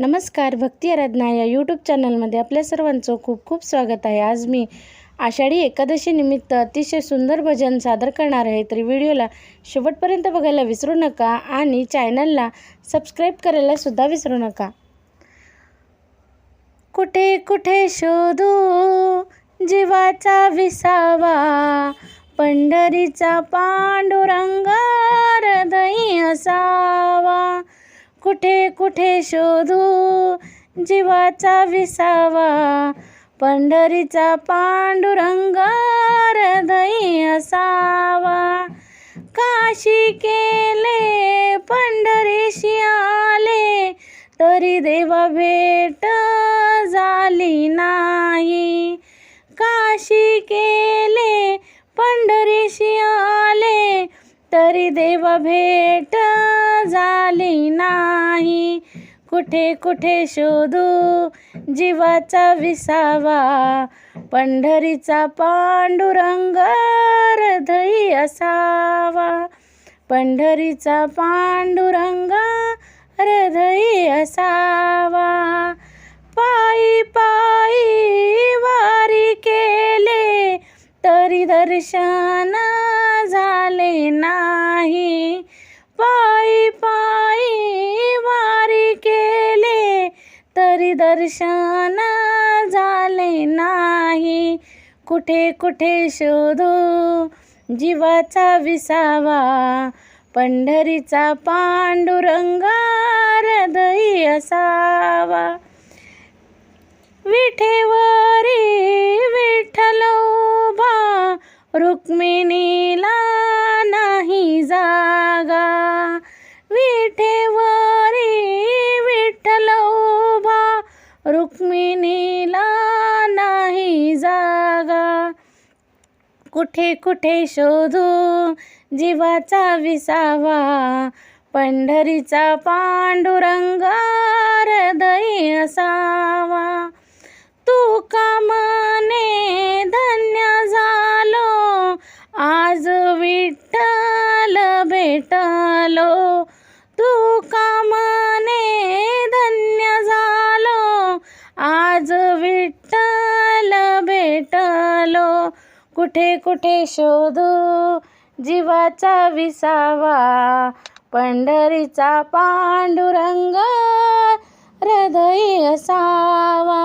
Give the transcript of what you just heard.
नमस्कार भक्ती आराधना या यूट्यूब चॅनलमध्ये आपल्या सर्वांचं खूप खूप स्वागत आहे. आज मी आषाढी एकादशीनिमित्त अतिशय सुंदर भजन सादर करणार आहे. तरी व्हिडिओला शेवटपर्यंत बघायला विसरू नका आणि चॅनलला सबस्क्राईब करायला सुद्धा विसरू नका. कुठे कुठे शोधू जीवाचा विसावा पंढरीचा पांडुरंग हृदय कुठे कुठे शोधू? जीवाचा विसावा पंढरीचा पांडुरंग हृदयी असावा. काशी केले पंढरीशी आले तरी देवा भेट झाली नाही. काशी केले पंढरीशी आले तरी देवा भेट झाली नाही. कुठे कुठे शोधू? जीवाचा विसावा. पंढरीचा पांडुरंग हृदयी असावा. पंढरीचा पांडुरंग हृदयी असावा. पायी पायी वारी केले तरी दर्शन झाले नाही. तरी दर्शन झाले नाही. कुठे कुठे शोधू? जीवाचा विसावा पंढरीचा पांडुरंग हृदयी असावा. विठेवरी विठ्ठलोबा रुक्मिणीला नाही जा रुक्मिणीला नाही जागा. कुठे कुठे शोधू? जीवाचा विसावा. पंढरीचा पांडुरंग हृदय असावा. तू कामने धन्य झालो. आज विठ्ठल भेटलो. तू कामने भेटलो कुठे कुठे शोधू? जीवाचा विसावा. पंढरीचा पांडुरंग हृदय असावा.